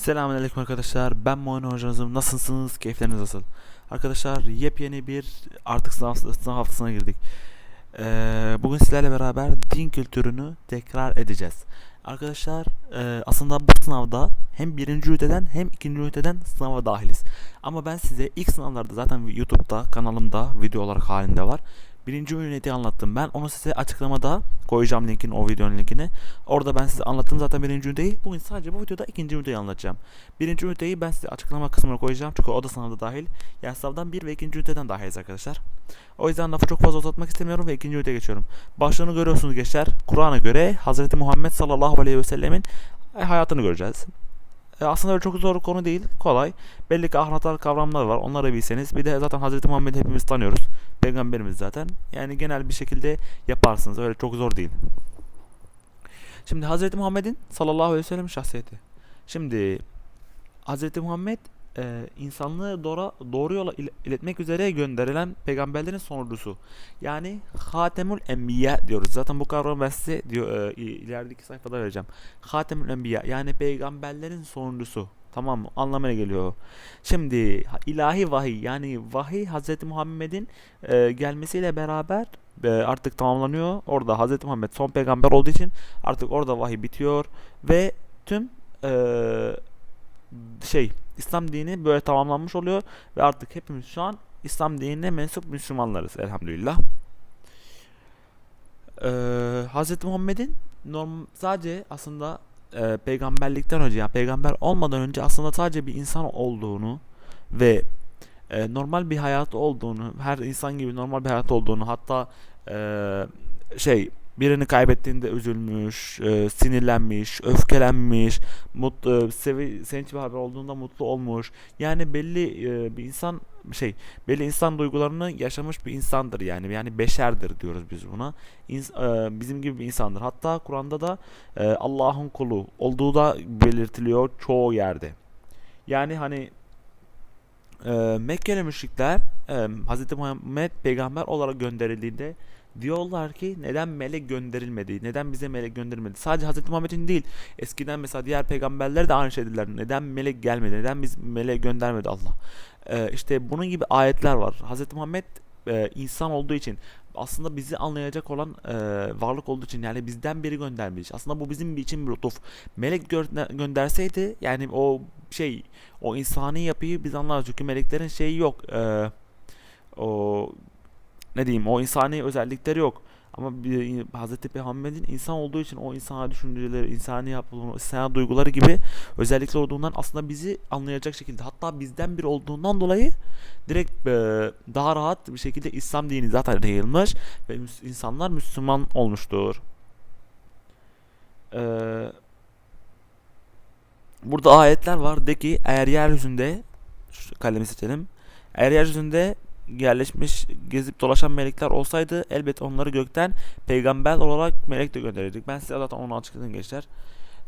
Selamünaleyküm arkadaşlar. Ben Muayene hocanızım. Nasılsınız? Keyifleriniz nasıl? Arkadaşlar yepyeni bir artık sınav, sınav haftasına girdik. Ee, bugün sizlerle beraber din kültürünü tekrar edeceğiz. Arkadaşlar e, aslında bu sınavda hem birinci üniteden hem ikinci üniteden sınava dahiliz. Ama ben size ilk sınavlarda zaten YouTube'da kanalımda video olarak halinde var. Birinci üniteyi anlattım. Ben onu size açıklamada koyacağım linkini, o videonun linkini. Orada ben size anlattım zaten birinci üniteyi. Bugün sadece bu videoda ikinci üniteyi anlatacağım. Birinci üniteyi ben size açıklama kısmına koyacağım. Çünkü o da sınavda dahil. Yani sınavdan bir ve ikinci üniteden dahiliz arkadaşlar. O yüzden lafı çok fazla uzatmak istemiyorum ve ikinci üniteye geçiyorum. Başlığını görüyorsunuz gençler. Kur'an'a göre Hz. Muhammed sallallahu aleyhi ve sellemin hayatını göreceğiz. E, aslında öyle çok zor bir konu değil. Kolay. Belli ki ahratar kavramlar var. Onları bilseniz. Bir de zaten Hz. Muhammed'i hepimiz tanıyoruz. Peygamberimiz zaten. Yani genel bir şekilde yaparsınız. Öyle çok zor değil. Şimdi Hz. Muhammed'in sallallahu aleyhi ve sellem şahsiyeti. Şimdi Hz. Muhammed e, insanlığı doğru, doğru yola il- iletmek üzere gönderilen peygamberlerin sonuncusu. Yani Hatemül Enbiya diyoruz. Zaten bu kavramı ben size diyor, e, ilerideki sayfada vereceğim. Hatemül Enbiya yani peygamberlerin sonuncusu. Tamam mı? Anlamına geliyor. Şimdi ilahi vahiy yani vahiy Hz. Muhammed'in e, gelmesiyle beraber e, artık tamamlanıyor. Orada Hz. Muhammed son peygamber olduğu için artık orada vahiy bitiyor ve tüm e, şey İslam dini böyle tamamlanmış oluyor ve artık hepimiz şu an İslam dinine mensup Müslümanlarız elhamdülillah. Ee, Hz. Muhammed'in norm sadece aslında e, peygamberlikten önce yani peygamber olmadan önce aslında sadece bir insan olduğunu ve e, normal bir hayat olduğunu, her insan gibi normal bir hayat olduğunu, hatta e, şey birini kaybettiğinde üzülmüş, e, sinirlenmiş, öfkelenmiş, mutlu, sevi, sevinç bir haber olduğunda mutlu olmuş. Yani belli e, bir insan şey, belli insan duygularını yaşamış bir insandır yani. Yani beşerdir diyoruz biz buna. İns- e, bizim gibi bir insandır. Hatta Kur'an'da da e, Allah'ın kulu olduğu da belirtiliyor çoğu yerde. Yani hani e, Mekkeli müşrikler e, Hz. Muhammed peygamber olarak gönderildiğinde diyorlar ki neden melek gönderilmedi? Neden bize melek gönderilmedi? Sadece Hz. Muhammed'in değil. Eskiden mesela diğer peygamberler de aynı şey dediler. Neden melek gelmedi? Neden biz melek göndermedi Allah? E, işte bunun gibi ayetler var. Hz. Muhammed e, insan olduğu için aslında bizi anlayacak olan e, varlık olduğu için yani bizden biri göndermiş. Aslında bu bizim için bir lütuf. Melek gö- gönderseydi yani o şey o insani yapıyı biz anlarız. Çünkü meleklerin şeyi yok. E, o ne diyeyim o insani özellikleri yok. Ama bir, Hz. Muhammed'in insan olduğu için o insani düşünceleri, insani yapıları, insani duyguları gibi özellikler olduğundan aslında bizi anlayacak şekilde hatta bizden biri olduğundan dolayı direkt e, daha rahat bir şekilde İslam dini zaten yayılmış ve insanlar Müslüman olmuştur. Eee Burada ayetler var. De ki eğer yeryüzünde şu kalemi seçelim. Eğer yeryüzünde yerleşmiş gezip dolaşan melekler olsaydı elbet onları gökten peygamber olarak melek de gönderirdik. Ben size zaten onu açıkladım gençler.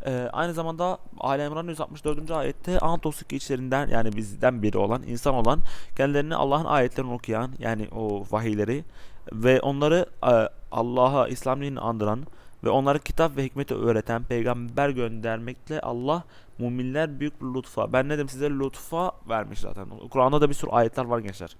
Ee, aynı zamanda Ali İmran 164. ayette Anadolu içlerinden yani bizden biri olan insan olan kendilerini Allah'ın ayetlerini okuyan yani o vahiyleri ve onları e, Allah'a İslam dinini andıran ve onlara kitap ve hikmeti öğreten peygamber göndermekle Allah müminler büyük bir lütfa. Ben ne dedim size lütfa vermiş zaten. Kur'an'da da bir sürü ayetler var gençler.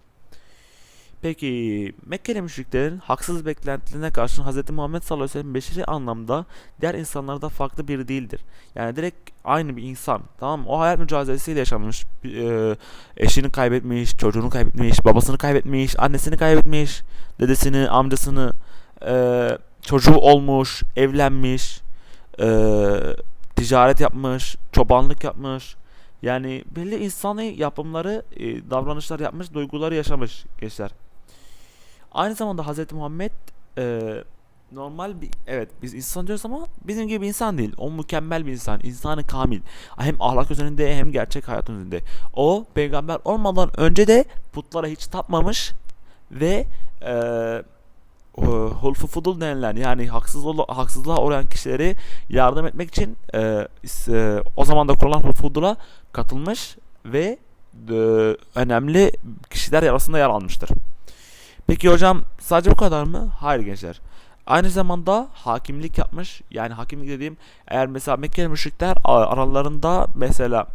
Peki Mekkeli müşriklerin haksız beklentilerine karşın Hz. Muhammed sallallahu aleyhi ve sellem beşeri anlamda diğer insanlarda farklı biri değildir. Yani direkt aynı bir insan. Tamam mı? O hayat mücadelesiyle yaşamış. e, eşini kaybetmiş, çocuğunu kaybetmiş, babasını kaybetmiş, annesini kaybetmiş, dedesini, amcasını, e, çocuğu olmuş, evlenmiş, e, ticaret yapmış, çobanlık yapmış. Yani belli insani yapımları, e, davranışlar yapmış, duyguları yaşamış gençler. Aynı zamanda Hz. Muhammed e, normal bir evet biz insan diyoruz ama bizim gibi bir insan değil. O mükemmel bir insan, insanı kamil. Hem ahlak üzerinde hem gerçek hayat üzerinde. O peygamber olmadan önce de putlara hiç tapmamış ve e, e, hulfu fudul denilen yani haksız haksızlığa uğrayan kişileri yardım etmek için e, e, o zaman da kurulan hulfu fudula katılmış ve e, önemli kişiler arasında yer almıştır. Peki hocam sadece bu kadar mı? Hayır gençler. Aynı zamanda hakimlik yapmış. Yani hakimlik dediğim eğer mesela Mekkeli müşrikler aralarında mesela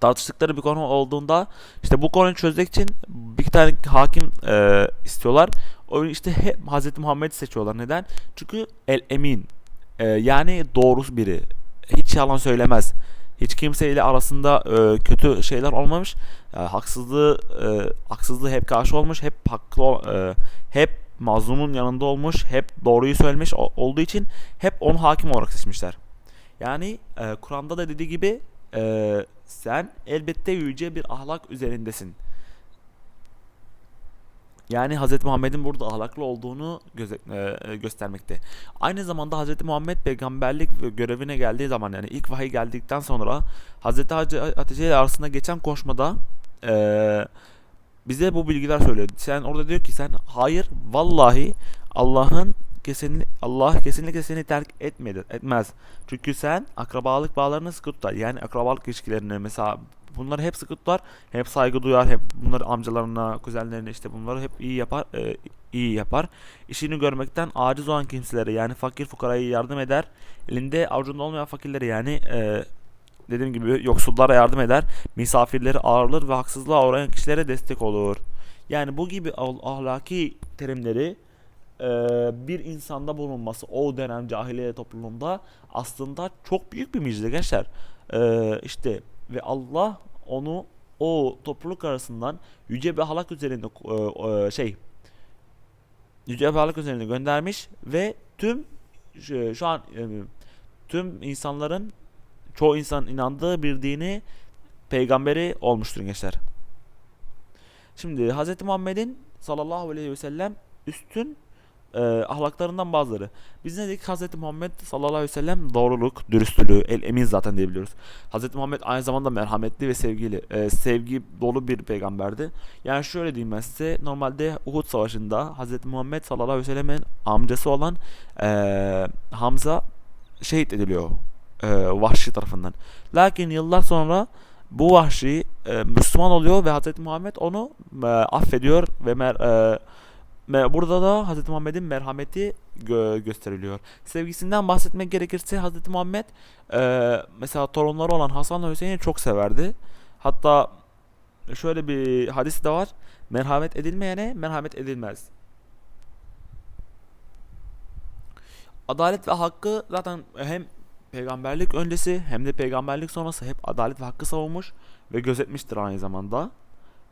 tartıştıkları bir konu olduğunda işte bu konuyu çözmek için bir tane hakim e, istiyorlar. O işte hep Hazreti Muhammed seçiyorlar. Neden? Çünkü el emin. E, yani doğrusu biri. Hiç yalan söylemez. Hiç kimseyle arasında e, kötü şeyler olmamış. E, haksızlığı e, haksızlığı hep karşı olmuş. Hep haklı e, hep mazlumun yanında olmuş. Hep doğruyu söylemiş olduğu için hep onu hakim olarak seçmişler. Yani e, Kur'an'da da dediği gibi e, sen elbette yüce bir ahlak üzerindesin. Yani Hz. Muhammed'in burada ahlaklı olduğunu göze- e, göstermekte. Aynı zamanda Hz. Muhammed peygamberlik görevine geldiği zaman yani ilk vahiy geldikten sonra Hz. Hatice ile arasında geçen koşmada e, bize bu bilgiler söylüyor. Sen orada diyor ki sen hayır vallahi Allah'ın kesin Allah kesinlikle seni terk etmedi, etmez. Çünkü sen akrabalık bağlarını sıkı tutar. Yani akrabalık ilişkilerini mesela bunları hep sıkı tutar. Hep saygı duyar. Hep bunları amcalarına, kuzenlerine işte bunları hep iyi yapar. e, iyi yapar. İşini görmekten aciz olan kimselere yani fakir fukaraya yardım eder. Elinde avucunda olmayan fakirlere yani e, dediğim gibi yoksullara yardım eder. Misafirleri ağırlar ve haksızlığa uğrayan kişilere destek olur. Yani bu gibi ah- ahlaki terimleri e, bir insanda bulunması o dönem cahiliye toplumunda aslında çok büyük bir mucize gençler. E, işte ve Allah onu o topluluk arasından yüce bir ahlak üzerinde e, e, şey yüce bir ahlak üzerinde göndermiş ve tüm şu, şu an e, tüm insanların çoğu insan inandığı bir dini peygamberi olmuştur gençler. Şimdi Hz. Muhammed'in sallallahu aleyhi ve sellem üstün e, ahlaklarından bazıları. Biz ne dedik? Hz. Muhammed sallallahu aleyhi ve sellem doğruluk, dürüstlüğü, el emin zaten diyebiliyoruz. Hz. Muhammed aynı zamanda merhametli ve sevgili, e, sevgi dolu bir peygamberdi. Yani şöyle diyeyim ben size, normalde Uhud Savaşı'nda Hz. Muhammed sallallahu aleyhi ve sellemin amcası olan e, Hamza şehit ediliyor e, Vahşi tarafından. Lakin yıllar sonra bu Vahşi e, Müslüman oluyor ve Hz. Muhammed onu e, affediyor ve mer, e, burada da Hz. Muhammed'in merhameti gö- gösteriliyor. Sevgisinden bahsetmek gerekirse Hz. Muhammed e, mesela torunları olan Hasan ve Hüseyin'i çok severdi. Hatta şöyle bir hadis de var. Merhamet edilmeyene merhamet edilmez. Adalet ve hakkı zaten hem peygamberlik öncesi hem de peygamberlik sonrası hep adalet ve hakkı savunmuş ve gözetmiştir aynı zamanda.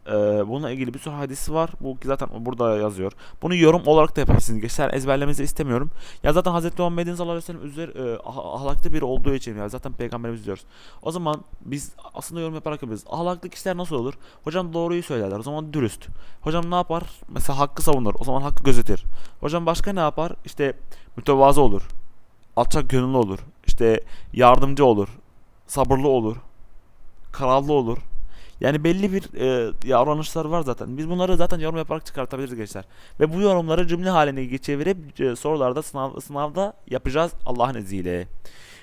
Ee, bununla ilgili bir sürü hadisi var. Bu zaten burada yazıyor. Bunu yorum olarak da yapabilirsiniz. Geçer ezberlemenizi istemiyorum. Ya zaten Hazreti Muhammed'in sallallahu aleyhi ve sellem üzeri, e, ah- ahlaklı biri olduğu için ya zaten peygamberimiz diyoruz. O zaman biz aslında yorum yaparak yapıyoruz. Ahlaklı kişiler nasıl olur? Hocam doğruyu söylerler. O zaman dürüst. Hocam ne yapar? Mesela hakkı savunur. O zaman hakkı gözetir. Hocam başka ne yapar? İşte mütevazı olur. Alçak gönüllü olur. İşte yardımcı olur. Sabırlı olur. Kararlı olur. Yani belli bir e, davranışlar var zaten. Biz bunları zaten yorum yaparak çıkartabiliriz gençler. Ve bu yorumları cümle haline geçirip e, sorularda sınav, sınavda yapacağız Allah'ın izniyle.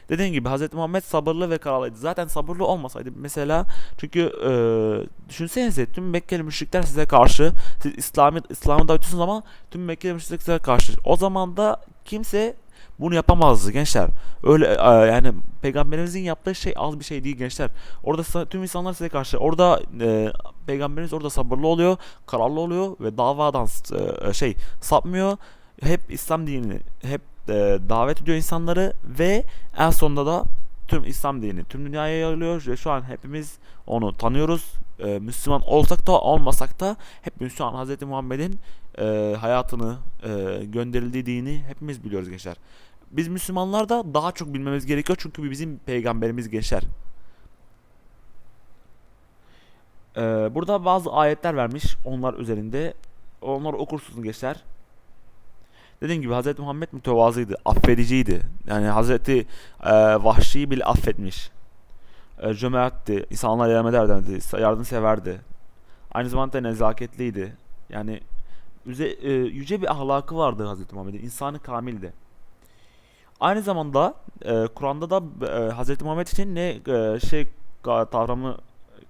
Dediğim gibi Hz. Muhammed sabırlı ve kararlıydı. Zaten sabırlı olmasaydı mesela çünkü e, düşünsenize tüm Mekkeli müşrikler size karşı siz İslam'ı İslam'ı dağıtıyorsunuz ama tüm Mekkeli müşrikler size karşı. O zaman da kimse bunu yapamazdı gençler. Öyle e, yani peygamberimizin yaptığı şey az bir şey değil gençler. Orada tüm insanlar size karşı. Orada e, peygamberimiz orada sabırlı oluyor, kararlı oluyor ve davadan e, şey sapmıyor. Hep İslam dinini hep e, davet ediyor insanları ve en sonunda da tüm İslam dini tüm dünyaya yayılıyor ve şu an hepimiz onu tanıyoruz. E, Müslüman olsak da olmasak da hepimiz şu an Hz. Muhammed'in e, hayatını e, gönderildiği dini hepimiz biliyoruz gençler. Biz Müslümanlar da daha çok bilmemiz gerekiyor çünkü bizim peygamberimiz gençler. Ee, burada bazı ayetler vermiş onlar üzerinde. Onları okursunuz gençler. Dediğim gibi Hz. Muhammed mütevazıydı, affediciydi. Yani Hz. E, Vahşi'yi bile affetmiş. E, cömertti, insanlara yardım ederdi, yardımseverdi. Aynı zamanda nezaketliydi. Yani yüce, e, yüce bir ahlakı vardı Hz. Muhammed'in. İnsanı kamildi. Aynı zamanda e, Kur'an'da da e, Hz. Muhammed için ne e, şey ka- kavramı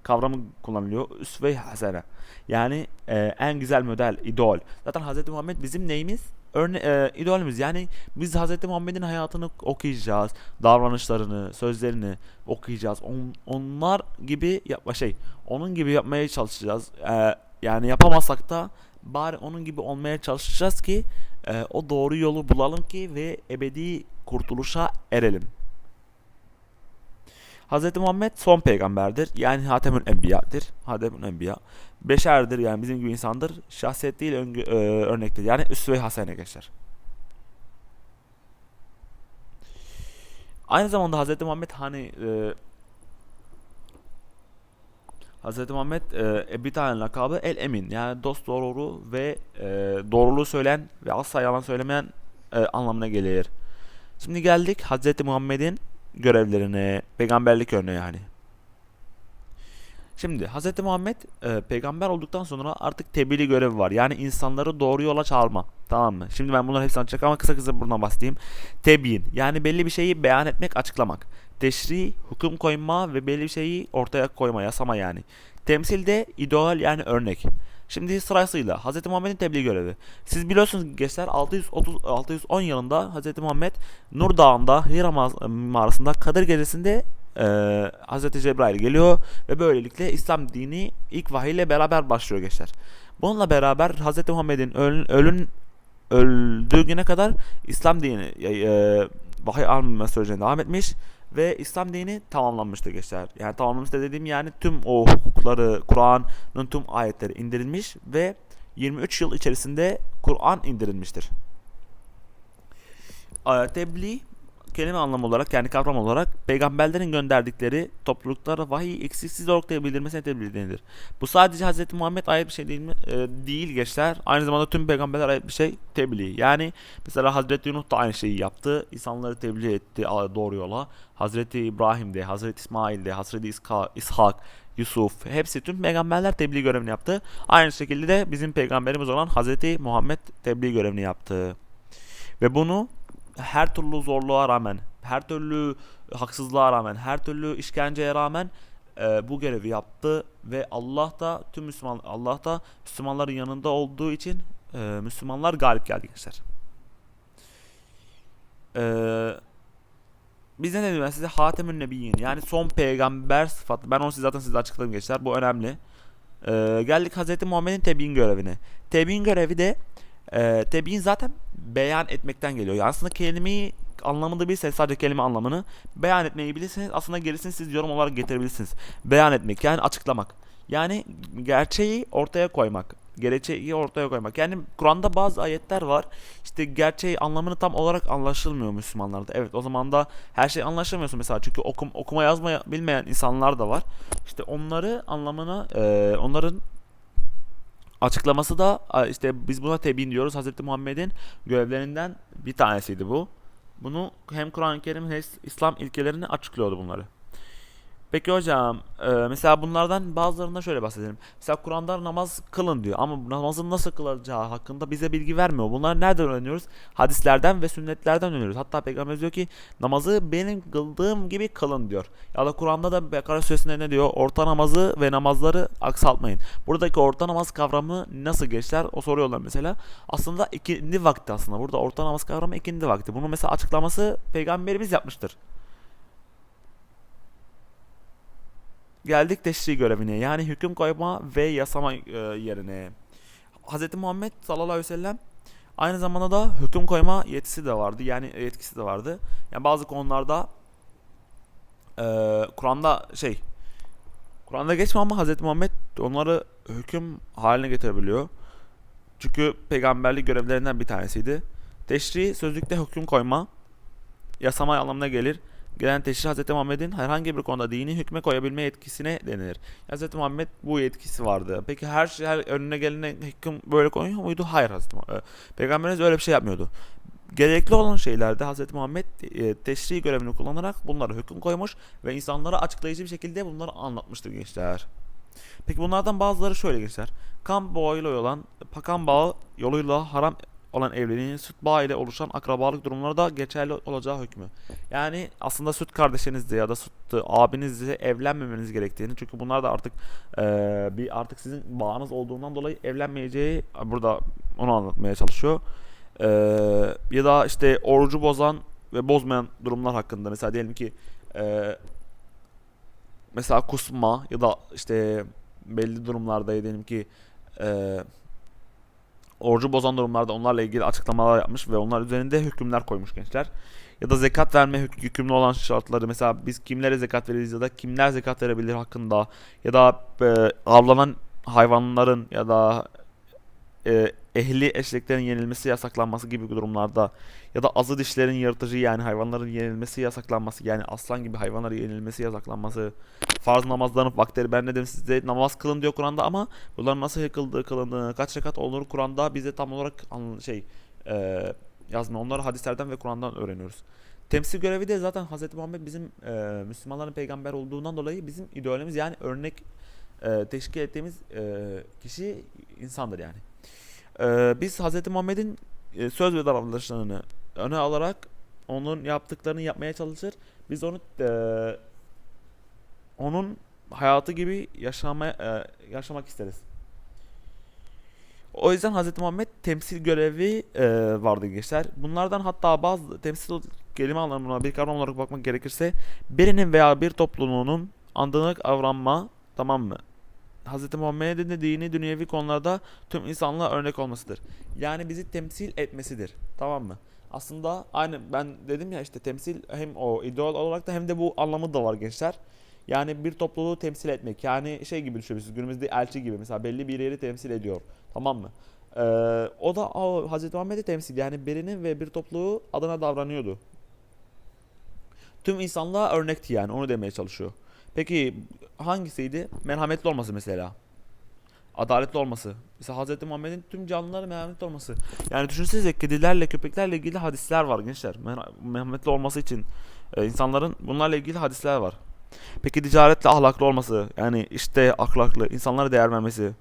kavramı kullanılıyor. Üsve-i hasene. Yani e, en güzel model, idol. Zaten Hz. Muhammed bizim neyimiz? örne e, idolümüz. Yani biz Hz. Muhammed'in hayatını okuyacağız, davranışlarını, sözlerini okuyacağız. On, onlar gibi yapma şey, onun gibi yapmaya çalışacağız. E, yani yapamazsak da bari onun gibi olmaya çalışacağız ki e, o doğru yolu bulalım ki ve ebedi kurtuluşa erelim. Hz. Muhammed son peygamberdir. Yani Hatemül Enbiya'dır. Hatemül Enbiya. Beşerdir yani bizim gibi insandır. Şahsiyet değil öngü, e, örnektir. Yani üsve-i hasene geçer. Aynı zamanda Hz. Muhammed hani e, Hz. Muhammed e, bir tane lakabı El Emin yani dost doğru ve e, doğruluğu söyleyen ve asla yalan söylemeyen e, anlamına gelir. Şimdi geldik Hz. Muhammed'in görevlerine, peygamberlik örneği yani. Şimdi Hz. Muhammed e, peygamber olduktan sonra artık tebliğ görevi var. Yani insanları doğru yola çağırma. Tamam mı? Şimdi ben bunları hepsini açacak ama kısa kısa buradan bahsedeyim. Tebiyin yani belli bir şeyi beyan etmek, açıklamak. Teşri, hüküm koyma ve belli bir şeyi ortaya koyma, yasama yani. Temsil de ideal yani örnek. Şimdi sırasıyla Hz. Muhammed'in tebliğ görevi. Siz biliyorsunuz gençler 630 610 yılında Hz. Muhammed Nur Dağı'nda Hira mağarasında Kadir gecesinde e, Hz. Cebrail geliyor ve böylelikle İslam dini ilk vahiy beraber başlıyor gençler. Bununla beraber Hz. Muhammed'in ölün, ölün öldüğü güne kadar İslam dini e, e, vahiy almama sürecine devam etmiş ve İslam dini tamamlanmıştır gençler. Yani tamamlanmıştır dediğim yani tüm o hukukları, Kur'an'ın tüm ayetleri indirilmiş ve 23 yıl içerisinde Kur'an indirilmiştir. Tebliğ kelime anlamı olarak yani kavram olarak peygamberlerin gönderdikleri topluluklara vahiy eksiksiz olarak bildirmesine tebliğ. Bu sadece Hz. Muhammed ait bir şey değil mi? Ee, değil gençler. Aynı zamanda tüm peygamberler ait bir şey tebliğ. Yani mesela Hz. Yunus da aynı şeyi yaptı. İnsanları tebliğ etti doğru yola. Hz. İbrahim de, Hz. İsmail de, Hz. İska, İshak, Yusuf hepsi tüm peygamberler tebliğ görevini yaptı. Aynı şekilde de bizim peygamberimiz olan Hz. Muhammed tebliğ görevini yaptı. Ve bunu her türlü zorluğa rağmen, her türlü haksızlığa rağmen, her türlü işkenceye rağmen e, bu görevi yaptı ve Allah da tüm Müslüman Allah da Müslümanların yanında olduğu için e, Müslümanlar galip geldi gençler. Eee biz ne dedim ben size Hatemün Nebiyyin yani son peygamber sıfatı. Ben onu size zaten size açıkladım gençler. Bu önemli. Ee, geldik Hz. Muhammed'in tebiin görevine. Tebiin görevi de e, tebiin zaten beyan etmekten geliyor. Yani aslında kelimeyi anlamını bilseniz sadece kelime anlamını beyan etmeyi bilirseniz aslında gerisini siz yorum olarak getirebilirsiniz. Beyan etmek yani açıklamak. Yani gerçeği ortaya koymak. Gerçeği ortaya koymak. Yani Kur'an'da bazı ayetler var. İşte gerçeği anlamını tam olarak anlaşılmıyor Müslümanlarda. Evet o zaman da her şey anlaşılmıyorsun mesela. Çünkü okum, okuma yazma bilmeyen insanlar da var. İşte onları anlamını e, onların açıklaması da işte biz buna tebin diyoruz. Hz. Muhammed'in görevlerinden bir tanesiydi bu. Bunu hem Kur'an-ı Kerim hem İslam ilkelerini açıklıyordu bunları. Peki hocam e, mesela bunlardan bazılarından şöyle bahsedelim. Mesela Kur'an'da namaz kılın diyor ama namazın nasıl kılacağı hakkında bize bilgi vermiyor. Bunları nereden öğreniyoruz? Hadislerden ve sünnetlerden öğreniyoruz. Hatta Peygamber diyor ki namazı benim kıldığım gibi kılın diyor. Ya da Kur'an'da da Bekara suresinde ne diyor? Orta namazı ve namazları aksaltmayın. Buradaki orta namaz kavramı nasıl geçer? O soruyorlar mesela. Aslında ikindi vakti aslında. Burada orta namaz kavramı ikindi vakti. Bunu mesela açıklaması peygamberimiz yapmıştır. Geldik teşri görevine yani hüküm koyma ve yasama e, yerine. Hz. Muhammed sallallahu aleyhi ve sellem aynı zamanda da hüküm koyma yetkisi de vardı. Yani yetkisi de vardı. Yani bazı konularda e, Kur'an'da şey Kur'an'da geçme ama Hz. Muhammed onları hüküm haline getirebiliyor. Çünkü peygamberlik görevlerinden bir tanesiydi. Teşri sözlükte hüküm koyma, yasama anlamına gelir gelen teşhir Hz. Muhammed'in herhangi bir konuda dini hükme koyabilme yetkisine denilir. Hz. Muhammed bu yetkisi vardı. Peki her şey her önüne gelene hüküm böyle koyuyor muydu? Hayır Hz. Muhammed. Peygamberimiz öyle bir şey yapmıyordu. Gerekli olan şeylerde Hz. Muhammed e, teşri görevini kullanarak bunlara hüküm koymuş ve insanlara açıklayıcı bir şekilde bunları anlatmıştır gençler. Peki bunlardan bazıları şöyle gençler. Kan bağıyla olan, pakan bağı yoluyla haram olan evliliğin süt bağı ile oluşan akrabalık durumları da geçerli olacağı hükmü. Yani aslında süt kardeşinizle ya da süt abinizle evlenmemeniz gerektiğini çünkü bunlar da artık e, bir artık sizin bağınız olduğundan dolayı evlenmeyeceği burada onu anlatmaya çalışıyor. Ee, ya da işte orucu bozan ve bozmayan durumlar hakkında. Mesela diyelim ki e, mesela kusma ya da işte belli durumlarda diyelim ki e, orucu bozan durumlarda onlarla ilgili açıklamalar yapmış ve onlar üzerinde hükümler koymuş gençler. Ya da zekat verme hük- yükümlü olan şartları mesela biz kimlere zekat veririz ya da kimler zekat verebilir hakkında ya da e, avlanan hayvanların ya da e, ehli eşeklerin yenilmesi yasaklanması gibi durumlarda ya da azı dişlerin yırtıcı yani hayvanların yenilmesi yasaklanması yani aslan gibi hayvanların yenilmesi yasaklanması farz namazların vaktleri ben dedim size namaz kılın diyor Kur'an'da ama bunların nasıl yıkıldığı kılındığını kaç rekat olur Kur'an'da bize tam olarak şey e, yazmıyor onları hadislerden ve Kur'an'dan öğreniyoruz. Temsil görevi de zaten Hz. Muhammed bizim e, Müslümanların peygamber olduğundan dolayı bizim ideolojimiz yani örnek e, teşkil ettiğimiz e, kişi insandır yani. Ee, biz Hz. Muhammed'in e, söz ve davranışlarını öne alarak onun yaptıklarını yapmaya çalışır. Biz onu e, onun hayatı gibi yaşamaya e, yaşamak isteriz. O yüzden Hz. Muhammed temsil görevi e, vardı gençler. Bunlardan hatta bazı temsil kelime anlamına bir kavram olarak bakmak gerekirse birinin veya bir topluluğunun andığını avranma tamam mı? Hz. Muhammed'in de dini dünyevi konularda tüm insanlığa örnek olmasıdır. Yani bizi temsil etmesidir. Tamam mı? Aslında aynı ben dedim ya işte temsil hem o ideal olarak da hem de bu anlamı da var gençler. Yani bir topluluğu temsil etmek. Yani şey gibi düşünüyorsunuz. Günümüzde elçi gibi mesela belli bir yeri temsil ediyor. Tamam mı? Ee, o da o Hz. Muhammed'i temsil yani birinin ve bir topluluğu adına davranıyordu. Tüm insanlığa örnekti yani onu demeye çalışıyor. Peki hangisiydi? Merhametli olması mesela. Adaletli olması. Mesela Hz. Muhammed'in tüm canlılara merhametli olması. Yani düşünsenize kedilerle köpeklerle ilgili hadisler var gençler. Mer- merhametli olması için e, insanların bunlarla ilgili hadisler var. Peki ticaretle ahlaklı olması. Yani işte ahlaklı, insanlara değer vermesi.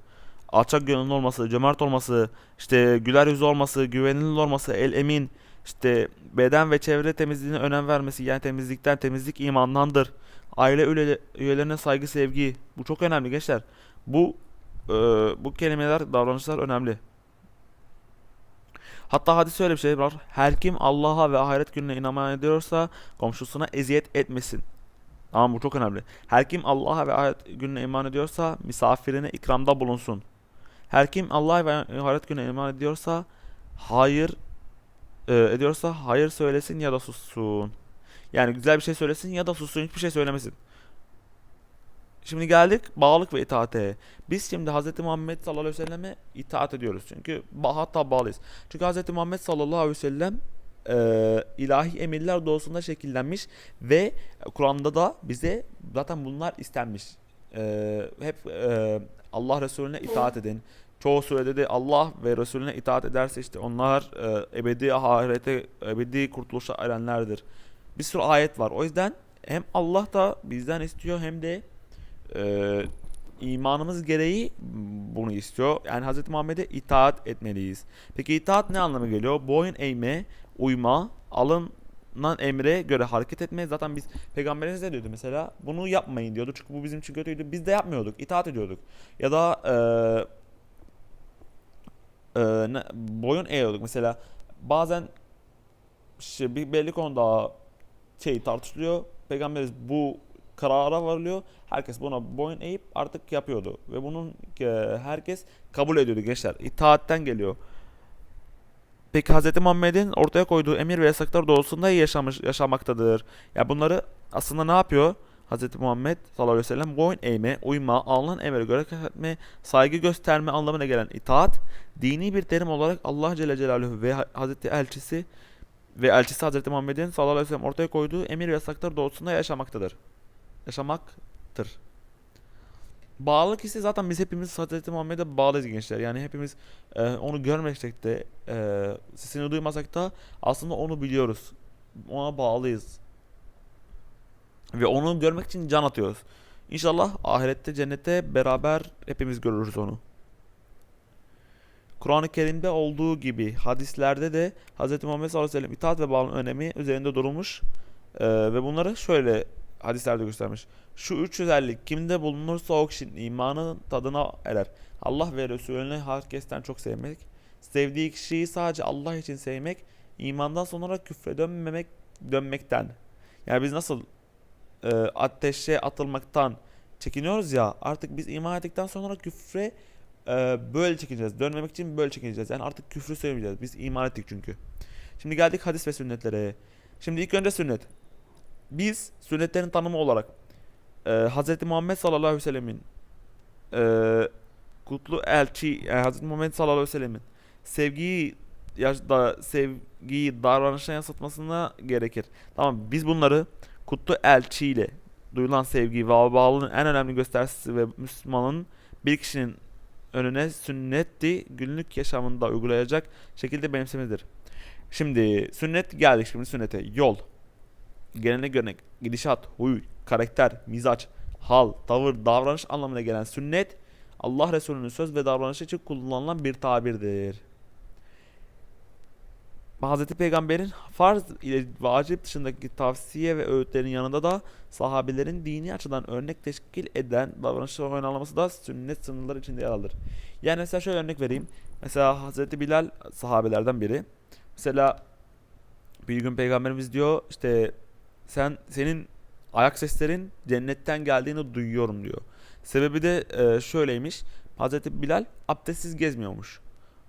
Alçak gönüllü olması, cömert olması, işte güler yüzlü olması, güvenilir olması, el emin, işte beden ve çevre temizliğine önem vermesi. Yani temizlikten, temizlik imandandır. Aile üye- üyelerine saygı, sevgi. Bu çok önemli gençler. Bu e, bu kelimeler, davranışlar önemli. Hatta hadis öyle bir şey var. Her kim Allah'a ve ahiret gününe inanmaya ediyorsa komşusuna eziyet etmesin. Tamam bu çok önemli. Her kim Allah'a ve ahiret gününe iman ediyorsa misafirine ikramda bulunsun. Her kim Allah'a ve ahiret gününe iman ediyorsa hayır e, ediyorsa hayır söylesin ya da sussun. Yani güzel bir şey söylesin ya da sussun hiçbir şey söylemesin. Şimdi geldik bağlılık ve itaate. Biz şimdi Hz. Muhammed sallallahu aleyhi ve selleme itaat ediyoruz. Çünkü hatta bağlıyız. Çünkü Hz. Muhammed sallallahu aleyhi ve sellem e, ilahi emirler doğusunda şekillenmiş ve Kur'an'da da bize zaten bunlar istenmiş. E, hep e, Allah Resulüne itaat edin. Çoğu surede de Allah ve Resulüne itaat ederse işte onlar e, ebedi ahirete, ebedi kurtuluşa erenlerdir. Bir sürü ayet var. O yüzden hem Allah da bizden istiyor hem de e, imanımız gereği bunu istiyor. Yani Hz. Muhammed'e itaat etmeliyiz. Peki itaat ne anlama geliyor? Boyun eğme, uyma, alınan emre göre hareket etme. Zaten biz peygamberimiz ne diyordu mesela? Bunu yapmayın diyordu. Çünkü bu bizim için kötüydü. Biz de yapmıyorduk. itaat ediyorduk. Ya da e, e, boyun eğiyorduk. Mesela bazen şey, bir belli konuda şey tartışılıyor. Peygamberimiz bu karara varılıyor. Herkes buna boyun eğip artık yapıyordu. Ve bunun e, herkes kabul ediyordu gençler. İtaatten geliyor. Peki Hz. Muhammed'in ortaya koyduğu emir ve yasaklar doğrultusunda yaşamış, yaşamaktadır. Ya bunları aslında ne yapıyor? Hz. Muhammed sallallahu aleyhi ve sellem boyun eğme, uyma, alınan emre göre etme, saygı gösterme anlamına gelen itaat, dini bir terim olarak Allah Celle Celaluhu ve Hz. Elçisi ve elçisi Hz. Muhammed'in sallallahu aleyhi ve sellem ortaya koyduğu emir ve yasaklar doğrultusunda yaşamaktadır. Yaşamaktır. Bağlılık ise zaten biz hepimiz Hz. Muhammed'e bağlıyız gençler. Yani hepimiz e, onu görmesek de, e, sesini duymasak da aslında onu biliyoruz. Ona bağlıyız. Ve onu görmek için can atıyoruz. İnşallah ahirette, cennette beraber hepimiz görürüz onu. Kur'an-ı Kerim'de olduğu gibi hadislerde de Hz. Muhammed sallallahu aleyhi ve sellem itaat ve bağlılığın önemi üzerinde durulmuş Ee, ve bunları şöyle hadislerde göstermiş. Şu üç özellik kimde bulunursa o kişinin imanın tadına erer. Allah ve Resulüne herkesten çok sevmek, Sevdiği kişiyi sadece Allah için sevmek, imandan sonra küfre dönmemek dönmekten. Yani biz nasıl e, ateşe atılmaktan çekiniyoruz ya artık biz iman ettikten sonra küfre e, böyle çekineceğiz. Dönmemek için böyle çekineceğiz. Yani artık küfrü söylemeyeceğiz. Biz iman ettik çünkü. Şimdi geldik hadis ve sünnetlere. Şimdi ilk önce sünnet. Biz sünnetlerin tanımı olarak e, Hz. Muhammed sallallahu aleyhi ve sellemin e, kutlu elçi yani Hz. Muhammed sallallahu aleyhi ve sellemin sevgiyi da sevgiyi davranışına yansıtmasına gerekir. Tamam biz bunları kutlu elçiyle duyulan sevgi ve bağlılığın en önemli göstergesi ve Müslümanın bir kişinin önüne sünnetti günlük yaşamında uygulayacak şekilde benimsemedir. Şimdi sünnet geldik şimdi sünnete. Yol, gelenek görenek, gidişat, huy, karakter, mizaç, hal, tavır, davranış anlamına gelen sünnet Allah Resulü'nün söz ve davranışı için kullanılan bir tabirdir. Hz. Peygamber'in farz ile vacip dışındaki tavsiye ve öğütlerin yanında da sahabelerin dini açıdan örnek teşkil eden davranışlar oynanması da sünnet sınırları içinde yer alır. Yani mesela şöyle örnek vereyim. Mesela Hz. Bilal sahabelerden biri. Mesela bir gün peygamberimiz diyor işte sen senin ayak seslerin cennetten geldiğini duyuyorum diyor. Sebebi de e, şöyleymiş. Hazreti Bilal abdestsiz gezmiyormuş.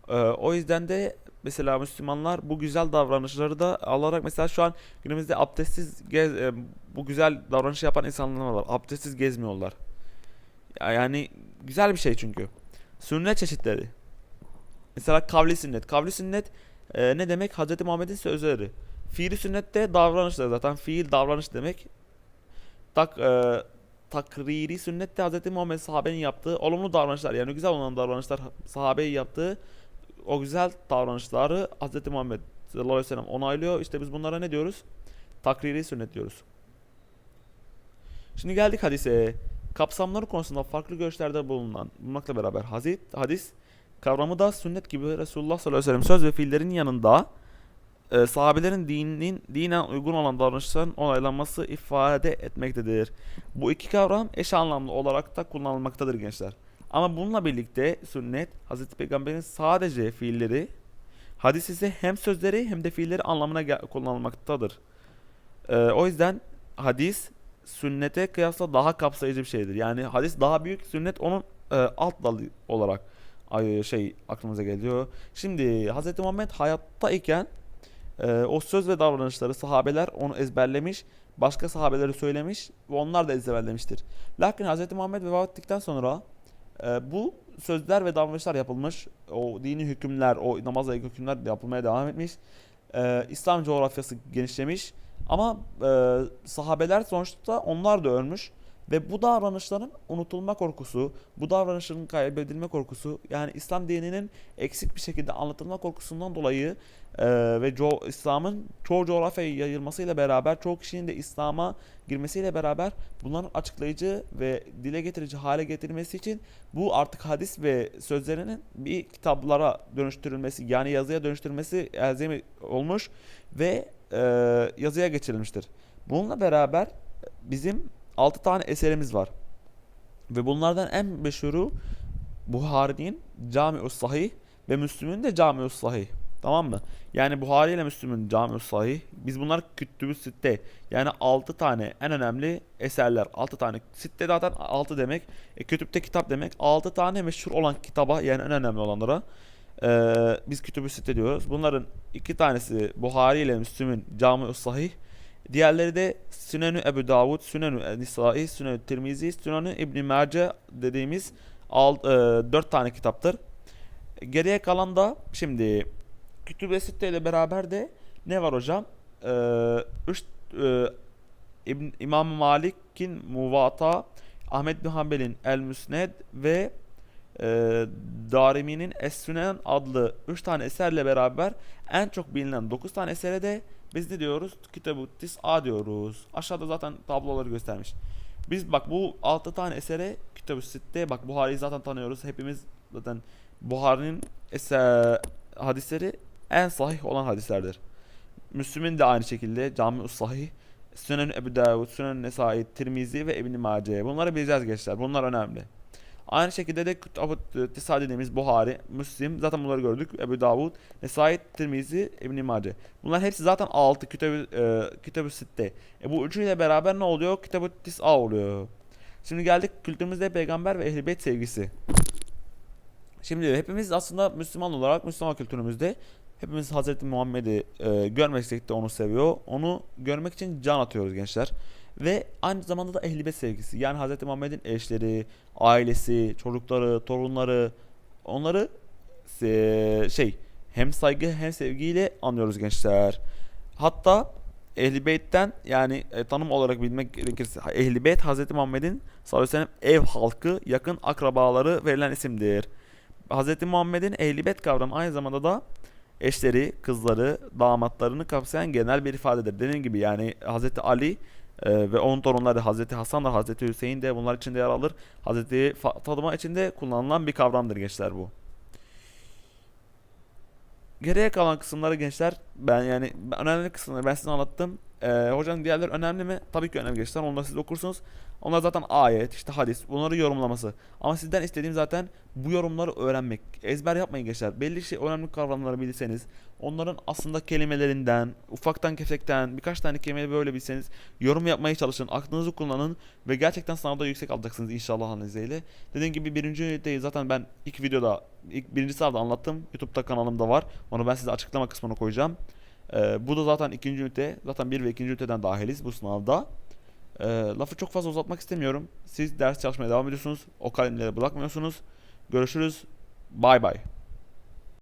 E, o yüzden de mesela Müslümanlar bu güzel davranışları da alarak mesela şu an günümüzde abdestsiz gez, e, bu güzel davranışı yapan insanlar var. Abdestsiz gezmiyorlar. Ya- Yani güzel bir şey çünkü. Sünnet çeşitleri. Mesela kavli sünnet. Kavli sünnet e, ne demek? Hz. Muhammed'in sözleri. Fiili sünnet de davranışlar zaten. Fiil davranış demek. Tak, e, takriri sünnet de Hz. Muhammed sahabenin yaptığı olumlu davranışlar. Yani güzel olan davranışlar sahabeyi yaptığı o güzel davranışları Hz. Muhammed sallallahu aleyhi ve sellem onaylıyor. İşte biz bunlara ne diyoruz? Takriri sünnet diyoruz. Şimdi geldik hadise. Kapsamları konusunda farklı görüşlerde bulunan bulunmakla beraber hadis, hadis kavramı da sünnet gibi Resulullah sallallahu aleyhi ve sellem söz ve fiillerin yanında e, sahabelerin dinin dinen uygun olan davranışların onaylanması ifade etmektedir. Bu iki kavram eş anlamlı olarak da kullanılmaktadır gençler. Ama bununla birlikte sünnet Hazreti Peygamber'in sadece fiilleri, hadis ise hem sözleri hem de fiilleri anlamına kullanılmaktadır. E, o yüzden hadis sünnete kıyasla daha kapsayıcı bir şeydir. Yani hadis daha büyük, sünnet onun e, alt dalı olarak şey aklımıza geliyor. Şimdi Hz. Muhammed hayatta iken e, o söz ve davranışları sahabeler onu ezberlemiş, başka sahabeleri söylemiş ve onlar da ezberlemiştir. Lakin Hz. Muhammed vefat ettikten sonra e, bu sözler ve davranışlar yapılmış. O dini hükümler, o namazla ilgili hükümler yapılmaya devam etmiş. E, İslam coğrafyası genişlemiş. Ama e, sahabeler sonuçta onlar da ölmüş. Ve bu davranışların unutulma korkusu, bu davranışların kaybedilme korkusu, yani İslam dininin eksik bir şekilde anlatılma korkusundan dolayı e, ve co- İslam'ın çoğu coğrafyaya yayılmasıyla beraber, çoğu kişinin de İslam'a girmesiyle beraber bunların açıklayıcı ve dile getirici hale getirilmesi için bu artık hadis ve sözlerinin bir kitaplara dönüştürülmesi, yani yazıya dönüştürülmesi elzemi olmuş ve e, yazıya geçirilmiştir. Bununla beraber bizim 6 tane eserimiz var. Ve bunlardan en meşhuru Buhari'nin Cami-ü Sahih ve Müslüm'ün de Cami-ü Sahih. Tamam mı? Yani Buhari ile Müslüm'ün Cami-ü Sahih. Biz bunlar kütübü sitte. Yani 6 tane en önemli eserler. 6 tane. Sitte zaten 6 demek. E, kütüpte kitap demek. 6 tane meşhur olan kitaba yani en önemli olanlara ee, biz kütübü sitte diyoruz. Bunların iki tanesi Buhari ile Müslüm'ün Cami-ü Sahih. Diğerleri de Sünenü Ebu Davud, Sünenü Nisai, Sünenü Tirmizi, Sünenü İbn Mace dediğimiz al, e, dört tane kitaptır. Geriye kalan da şimdi Kütüb-i Sitte ile beraber de ne var hocam? Ee, üç, e, İbn, İmam Malik'in Muvata, Ahmet bin Hanbel'in El Müsned ve e, Darimi'nin Es-Sünen adlı 3 tane eserle beraber en çok bilinen 9 tane esere de biz ne diyoruz? Kitab-ı Tis'a diyoruz. Aşağıda zaten tabloları göstermiş. Biz bak bu 6 tane esere Kitab-ı Sitte bak Buhari'yi zaten tanıyoruz. Hepimiz zaten Buhari'nin eser, hadisleri en sahih olan hadislerdir. Müslüm'ün de aynı şekilde Cami-ü Sahih, Sünen Ebu Davud, Sünen Nesai, Tirmizi ve İbn Mace. Bunları bileceğiz gençler. Bunlar önemli. Aynı şekilde de Tisa dediğimiz Buhari, Müslim zaten bunları gördük. Ebu Davud, Nesai, Tirmizi, İbn Mace. Bunlar hepsi zaten 6 Kitab-ı e, Kitab-ı Sitte. E bu üçüyle beraber ne oluyor? Kitab-ı Tis'a oluyor. Şimdi geldik kültürümüzde peygamber ve ehl-i beyt sevgisi. Şimdi hepimiz aslında Müslüman olarak Müslüman kültürümüzde hepimiz Hazreti Muhammed'i e, görmesek de onu seviyor. Onu görmek için can atıyoruz gençler. Ve aynı zamanda da ehl-i beyt sevgisi. Yani Hazreti Muhammed'in eşleri, ailesi, çocukları, torunları onları şey hem saygı hem sevgiyle anlıyoruz gençler. Hatta Ehl-i Beyt'ten yani e, tanım olarak bilmek gerekirse Ehl-i Beyt Hazreti Muhammed'in sallallahu aleyhi ve sellem ev halkı, yakın akrabaları verilen isimdir. Hazreti Muhammed'in Ehl-i Beyt kavramı aynı zamanda da eşleri, kızları, damatlarını kapsayan genel bir ifadedir. Dediğim gibi yani Hazreti Ali e, ve onun torunları Hazreti Hasan da Hazreti Hüseyin de bunlar içinde yer alır. Hazreti Fatıma içinde kullanılan bir kavramdır gençler bu. Geriye kalan kısımları gençler ben yani önemli kısımları ben size anlattım. Ee, hocanın diğerleri önemli mi? Tabii ki önemli gençler. Onları siz okursunuz. Onlar zaten ayet, işte hadis, bunları yorumlaması. Ama sizden istediğim zaten bu yorumları öğrenmek. Ezber yapmayın gençler. Belli şey önemli kavramları bilseniz, onların aslında kelimelerinden, ufaktan kefekten birkaç tane kelime böyle bilseniz yorum yapmaya çalışın. Aklınızı kullanın ve gerçekten sınavda yüksek alacaksınız inşallah Allah'ın izniyle. Dediğim gibi birinci üniteyi zaten ben ilk videoda, ilk birinci sınavda anlattım. YouTube'da kanalımda var. Onu ben size açıklama kısmına koyacağım. Ee, bu da zaten ikinci ünite. Zaten bir ve ikinci üniteden dahiliz bu sınavda. Ee, lafı çok fazla uzatmak istemiyorum. Siz ders çalışmaya devam ediyorsunuz. O kalemleri bırakmıyorsunuz. Görüşürüz. Bay bay.